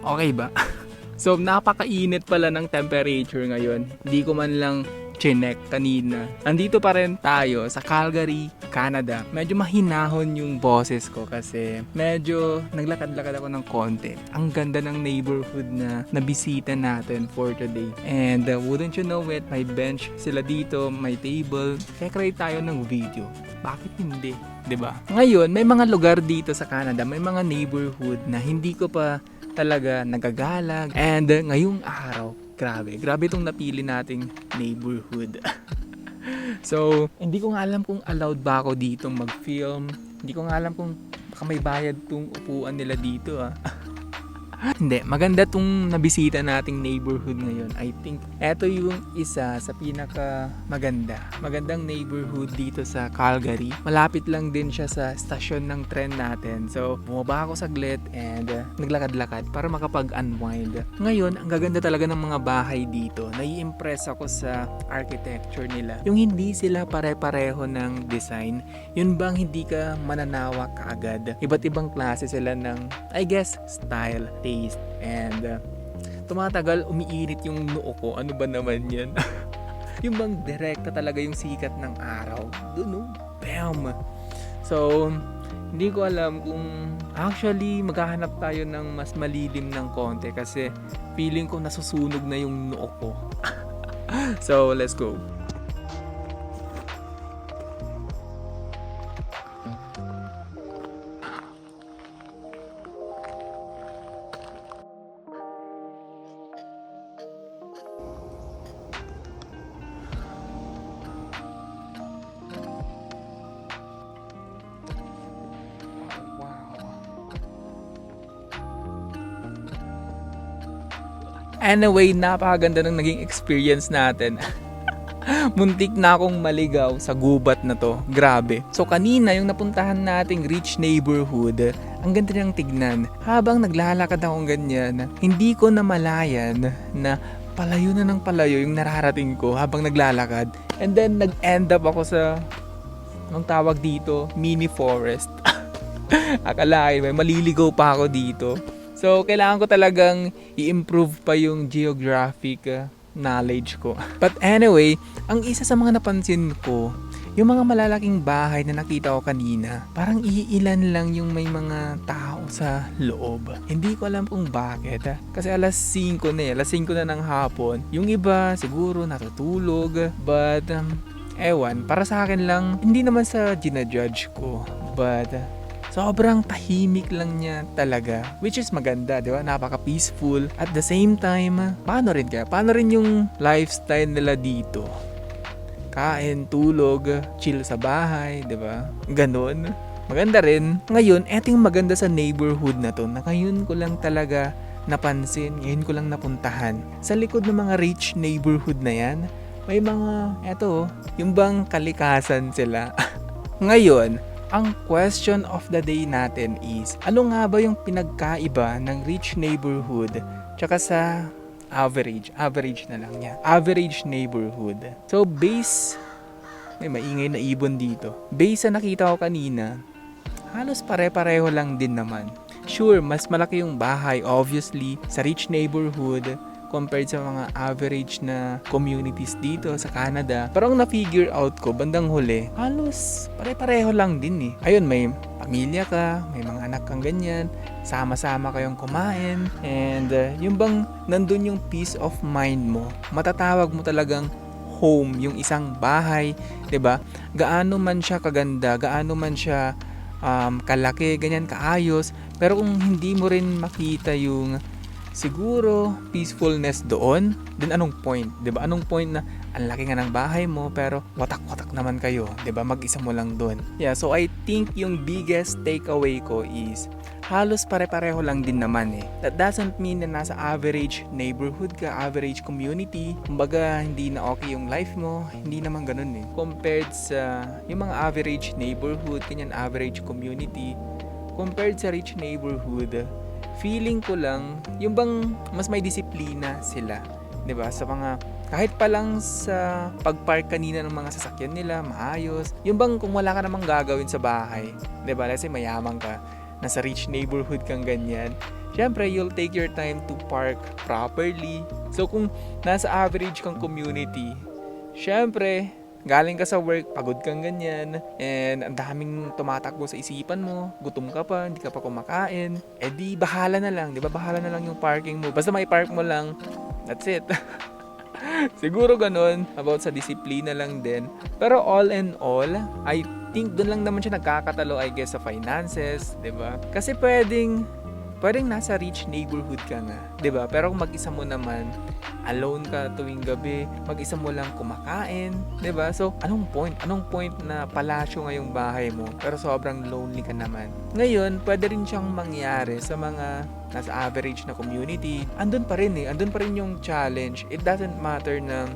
Okay ba? so, napakainit pala ng temperature ngayon. Hindi ko man lang chinek kanina. Andito pa rin tayo sa Calgary, Canada. Medyo mahinahon yung boses ko kasi medyo naglakad-lakad ako ng konti. Ang ganda ng neighborhood na nabisita natin for today. And uh, wouldn't you know it, may bench sila dito, may table. Kaya create tayo ng video. Bakit hindi? 'Di ba? Ngayon, may mga lugar dito sa Canada, may mga neighborhood na hindi ko pa talaga nagagalag. And uh, ngayong araw, grabe, grabe itong napili nating neighborhood. so, hindi ko nga alam kung allowed ba ako dito mag-film. Hindi ko nga alam kung baka may bayad tong upuan nila dito ah. Hindi, maganda tong nabisita nating neighborhood ngayon. I think eto yung isa sa pinaka maganda. Magandang neighborhood dito sa Calgary. Malapit lang din siya sa stasyon ng tren natin. So, bumaba ako saglit and uh, naglakad-lakad para makapag-unwind. Ngayon, ang gaganda talaga ng mga bahay dito. Nai-impress ako sa architecture nila. Yung hindi sila pare-pareho ng design, yun bang hindi ka mananawa kaagad. Iba't ibang klase sila ng, I guess, style, taste, and uh, tumatagal, umiinit yung noo ko. Ano ba naman yan? yung bang direkta talaga yung sikat ng araw. Doon, no? Bam! So, hindi ko alam kung actually maghahanap tayo ng mas malilim ng konti kasi feeling ko nasusunog na yung noo ko. so, let's go. Anyway, napakaganda ng naging experience natin. Muntik na akong maligaw sa gubat na to. Grabe. So kanina yung napuntahan nating rich neighborhood, ang ganda niyang tignan. Habang naglalakad akong ganyan, hindi ko namalayan na palayo na ng palayo yung nararating ko habang naglalakad. And then nag-end up ako sa anong tawag dito, mini forest. Akalain, may maliligaw pa ako dito. So, kailangan ko talagang i-improve pa yung geographic uh, knowledge ko. But anyway, ang isa sa mga napansin ko, yung mga malalaking bahay na nakita ko kanina, parang iilan lang yung may mga tao sa loob. Hindi ko alam kung bakit. Kasi alas 5 na eh, alas 5 na ng hapon. Yung iba siguro natutulog, but um, ewan, para sa akin lang, hindi naman sa ginajudge ko, but sobrang tahimik lang niya talaga. Which is maganda, di ba? Napaka-peaceful. At the same time, paano rin kaya? Paano rin yung lifestyle nila dito? Kain, tulog, chill sa bahay, di ba? Ganon. Maganda rin. Ngayon, eto yung maganda sa neighborhood na to, na ngayon ko lang talaga napansin, ngayon ko lang napuntahan. Sa likod ng mga rich neighborhood na yan, may mga, eto, yung bang kalikasan sila. Ngayon, ang question of the day natin is, ano nga ba yung pinagkaiba ng rich neighborhood tsaka sa average? Average na lang niya. Average neighborhood. So, base, may maingay na ibon dito. Base sa nakita ko kanina, halos pare-pareho lang din naman. Sure, mas malaki yung bahay, obviously, sa rich neighborhood compared sa mga average na communities dito sa Canada. Pero ang na-figure out ko, bandang huli, halos pare-pareho lang din eh. Ayun, may pamilya ka, may mga anak kang ganyan, sama-sama kayong kumain, and uh, yung bang nandun yung peace of mind mo, matatawag mo talagang home, yung isang bahay, 'di ba? Gaano man siya kaganda, gaano man siya um, kalaki, ganyan kaayos, pero kung hindi mo rin makita yung siguro peacefulness doon, then anong point, 'di ba? Anong point na ang laki nga ng bahay mo pero watak-watak naman kayo, 'di ba? Mag-isa mo lang doon. Yeah, so I think yung biggest takeaway ko is halos pare-pareho lang din naman eh. That doesn't mean na nasa average neighborhood ka, average community. Kumbaga, hindi na okay yung life mo. Hindi naman ganun eh. Compared sa yung mga average neighborhood, kanyan average community, compared sa rich neighborhood, feeling ko lang, yung bang mas may disiplina sila. 'di ba Sa mga, kahit pa lang sa pagpark kanina ng mga sasakyan nila, maayos. Yung bang kung wala ka namang gagawin sa bahay, 'di ba say mayaman ka, nasa rich neighborhood kang ganyan, syempre, you'll take your time to park properly. So, kung nasa average kang community, syempre, galing ka sa work, pagod kang ganyan, and ang daming tumatakbo sa isipan mo, gutom ka pa, hindi ka pa kumakain, eh di bahala na lang, di ba? Bahala na lang yung parking mo. Basta may park mo lang, that's it. Siguro ganun, about sa disiplina lang din. Pero all in all, I think doon lang naman siya nagkakatalo, I guess, sa finances, di ba? Kasi pwedeng, pwedeng nasa rich neighborhood ka nga, di ba? Pero kung mag-isa mo naman, alone ka tuwing gabi, mag-isa mo lang kumakain, 'di ba? So, anong point? Anong point na palasyo ngayong bahay mo pero sobrang lonely ka naman? Ngayon, pwede rin siyang mangyari sa mga nasa average na community. Andun pa rin eh, andun pa rin yung challenge. It doesn't matter na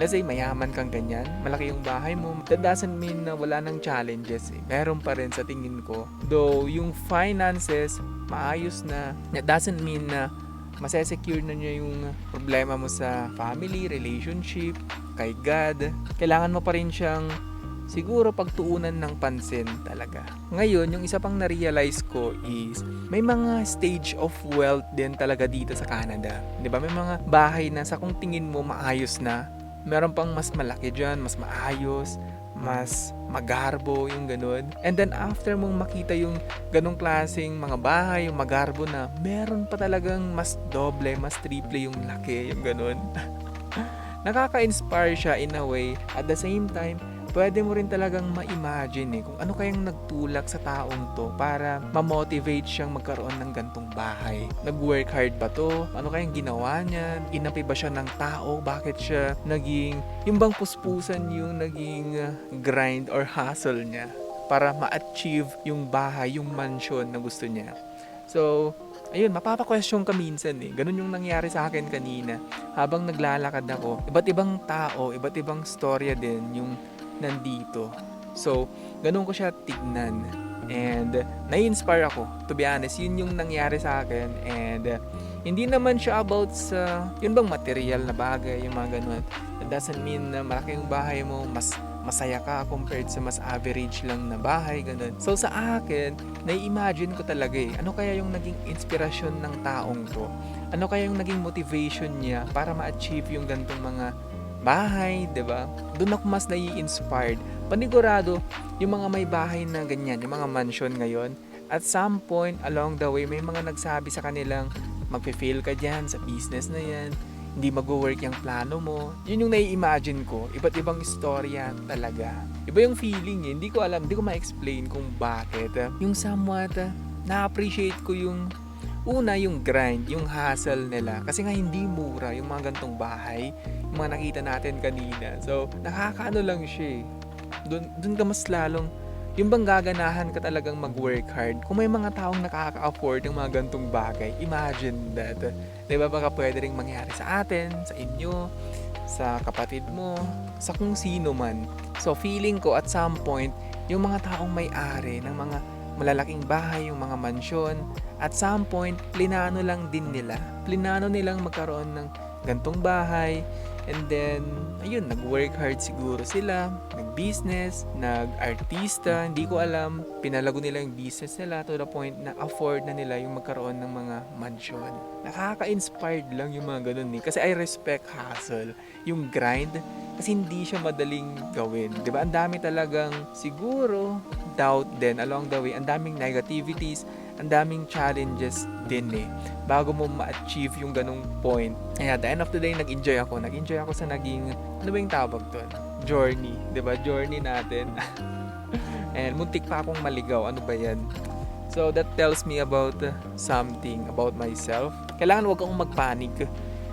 let's say mayaman kang ganyan, malaki yung bahay mo, that doesn't mean na wala nang challenges eh. Meron pa rin sa tingin ko. Though yung finances, maayos na, that doesn't mean na masesecure na niya yung problema mo sa family, relationship, kay God. Kailangan mo pa rin siyang siguro pagtuunan ng pansin talaga. Ngayon, yung isa pang na-realize ko is may mga stage of wealth din talaga dito sa Canada. 'Di ba May mga bahay na sa kung tingin mo maayos na, meron pang mas malaki dyan, mas maayos, mas magarbo, yung ganun. And then after mong makita yung ganong klaseng mga bahay, yung magarbo na, meron pa talagang mas doble, mas triple yung laki, yung ganun. Nakaka-inspire siya in a way. At the same time, pwede mo rin talagang ma-imagine eh, kung ano kayang nagtulak sa taong to para ma-motivate siyang magkaroon ng gantong bahay. Nag-work hard ba to? Ano kayang ginawa niya? Inapi ba siya ng tao? Bakit siya naging, yung bang puspusan yung naging uh, grind or hustle niya para ma-achieve yung bahay, yung mansion na gusto niya. So, ayun, mapapa-question ka minsan eh. Ganun yung nangyari sa akin kanina. Habang naglalakad ako, iba't ibang tao, iba't ibang storya din yung nandito. So, ganun ko siya tignan. And nai-inspire ako. To be honest, yun yung nangyari sa akin. And hindi naman siya about sa, yun bang material na bagay, yung mga ganun. That doesn't mean na malaki yung bahay mo, mas masaya ka compared sa mas average lang na bahay, ganun. So sa akin, nai-imagine ko talaga eh, ano kaya yung naging inspirasyon ng taong to? Ano kaya yung naging motivation niya para ma-achieve yung gantong mga bahay, 'di ba? Doon ako mas nai-inspired. Panigurado, yung mga may bahay na ganyan, yung mga mansion ngayon, at some point along the way, may mga nagsabi sa kanilang, magpe-fail ka dyan sa business na yan, hindi mag-work yung plano mo. Yun yung nai-imagine ko. Iba't ibang istorya talaga. Iba yung feeling eh. Hindi ko alam, hindi ko ma-explain kung bakit. Yung somewhat, ah, na-appreciate ko yung una yung grind, yung hustle nila. Kasi nga hindi mura yung mga gantong bahay, yung mga nakita natin kanina. So, nakakaano lang siya eh. Doon, doon ka mas lalong yung bang gaganahan ka talagang mag-work hard, kung may mga taong nakaka-afford ng mga gantong bagay, imagine that. Di ba baka pwede rin mangyari sa atin, sa inyo, sa kapatid mo, sa kung sino man. So feeling ko at some point, yung mga taong may-ari ng mga malalaking bahay, yung mga mansyon, at some point, plinano lang din nila. Plinano nilang magkaroon ng gantong bahay, And then, ayun, nag-work hard siguro sila, nag-business, nag-artista, hindi ko alam, pinalago nila yung business nila to the point na afford na nila yung magkaroon ng mga mansion. Nakaka-inspired lang yung mga ganun eh. Kasi I respect hustle, yung grind, kasi hindi siya madaling gawin. 'Di ba Ang dami talagang siguro doubt din along the way. Ang daming negativities, ang daming challenges din eh bago mo ma-achieve yung ganong point. Kaya at the end of the day, nag-enjoy ako. Nag-enjoy ako sa naging, ano ba yung tawag doon? Journey. ba Journey natin. And muntik pa akong maligaw. Ano ba yan? So that tells me about uh, something about myself. Kailangan wag akong magpanik.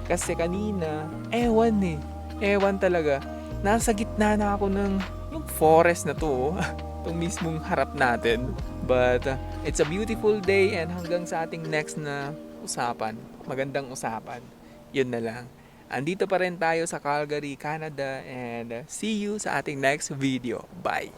Kasi kanina, ewan eh. Ewan talaga. Nasa gitna na ako ng yung forest na to. oh. Itong mismong harap natin. But uh, it's a beautiful day and hanggang sa ating next na usapan, magandang usapan, yun na lang. Andito pa rin tayo sa Calgary, Canada and uh, see you sa ating next video. Bye!